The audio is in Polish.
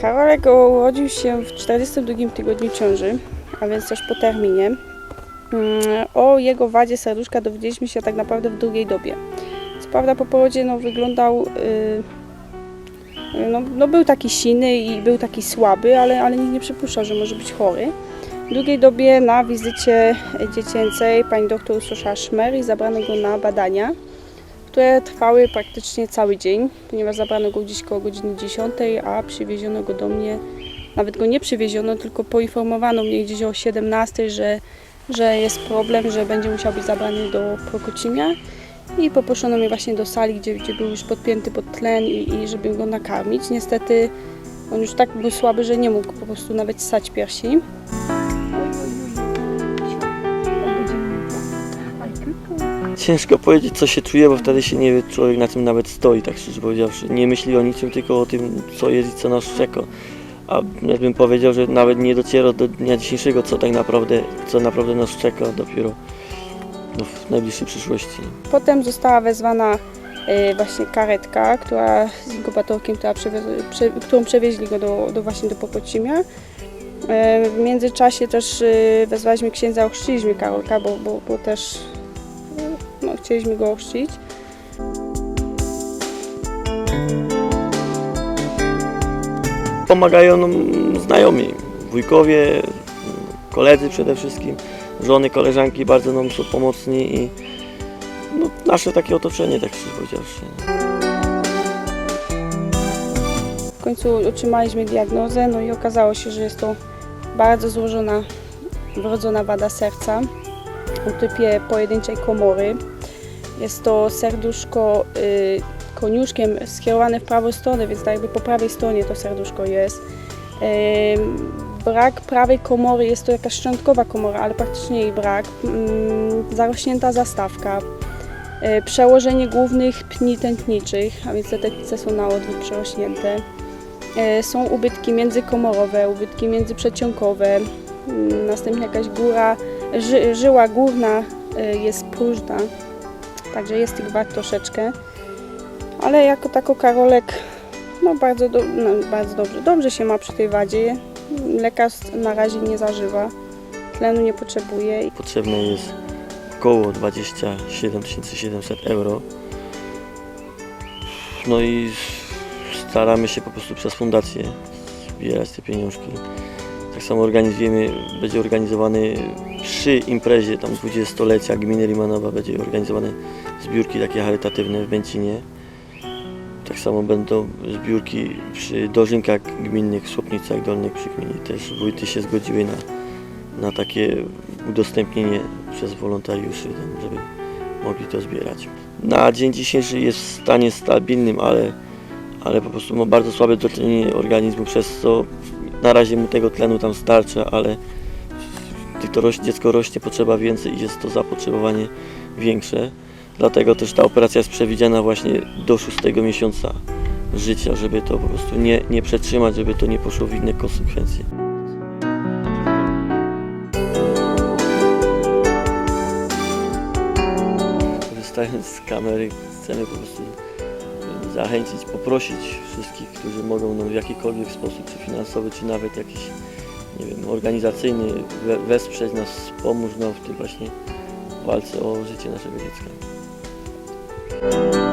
Karolek urodził się w 42 tygodniu ciąży, a więc też po terminie. Mm, O jego wadzie serduszka dowiedzieliśmy się tak naprawdę w drugiej dobie. Co prawda po porodzie no, wyglądał, yy, no, no, był taki siny i był taki słaby, ale, ale nikt nie przypuszczał, że może być chory. W drugiej dobie na wizycie dziecięcej pani doktor usłyszała szmer i zabrano go na badania, które trwały praktycznie cały dzień, ponieważ zabrano go gdzieś koło godziny 10, a przywieziono go do mnie, nawet go nie przywieziono, tylko poinformowano mnie gdzieś o 17, że, że jest problem, że będzie musiał być zabrany do Prokocimia i poproszono mnie właśnie do sali, gdzie, gdzie był już podpięty pod tlen i, i żeby go nakarmić. Niestety on już tak był słaby, że nie mógł po prostu nawet ssać piersi. Ciężko powiedzieć, co się czuje, bo wtedy się nie wie, człowiek na tym nawet stoi, tak szczerze powiedziawszy. Nie myśli o niczym, tylko o tym, co jest i co nas czeka. A ja bym powiedział, że nawet nie dociera do dnia dzisiejszego, co tak naprawdę, co naprawdę nas czeka dopiero w najbliższej przyszłości. Potem została wezwana e, właśnie karetka, która z inkubatorkiem, która prze, którą przewieźli go do, do właśnie do Popocimia. E, W międzyczasie też e, wezwaliśmy księdza, ochrzciliśmy Karolka, bo, bo, bo też no, chcieliśmy go ochrzcić. Pomagają nam znajomi, wujkowie, koledzy przede wszystkim, żony, koleżanki bardzo nam są pomocni i no, nasze takie otoczenie, tak szczerze powiedziawszy. W końcu otrzymaliśmy diagnozę, no i okazało się, że jest to bardzo złożona, wrodzona wada serca o typie pojedynczej komory. Jest to serduszko y, koniuszkiem skierowane w prawą stronę, więc tak jakby po prawej stronie to serduszko jest. Ym, Brak prawej komory, jest to jakaś szczątkowa komora, ale praktycznie jej brak. Ym, Zarośnięta zastawka. Y, Przełożenie głównych pni tętniczych, a więc te tętnice są na odwrót przerośnięte. E, Są ubytki międzykomorowe, ubytki międzyprzeciągowe, mm, następnie jakaś góra, ży, żyła główna e, jest próżna, także jest tych wad troszeczkę. Ale jako tako Karolek no bardzo, do, no bardzo dobrze, dobrze się ma przy tej wadzie. Lekarstw na razie nie zażywa, tlenu nie potrzebuje. Potrzebne jest około 27 700 euro. No i staramy się po prostu przez fundację zbierać te pieniążki. Tak samo organizujemy, będzie organizowany przy imprezie tam 20-lecia gminy Limanowa będzie organizowane zbiórki takie charytatywne w Bęcinie. Tak samo będą zbiórki przy dożynkach gminnych w Słopnicach Dolnych przy gminie. Też wójty się zgodziły na, na takie udostępnienie przez wolontariuszy, żeby mogli to zbierać. Na dzień dzisiejszy jest w stanie stabilnym, ale, ale po prostu ma bardzo słabe dotlenienie organizmu, przez co na razie mu tego tlenu tam starcza, ale gdy to rośnie, dziecko rośnie, potrzeba więcej i jest to zapotrzebowanie większe. Dlatego też ta operacja jest przewidziana właśnie do szóstego miesiąca życia, żeby to po prostu nie, nie przetrzymać, żeby to nie poszło w inne konsekwencje. Korzystając z kamery chcemy po prostu zachęcić, poprosić wszystkich, którzy mogą nam w jakikolwiek sposób, czy finansowy, czy nawet jakiś, nie wiem, organizacyjny, we, wesprzeć nas, pomóż nam w tej właśnie walce o życie naszego dziecka. you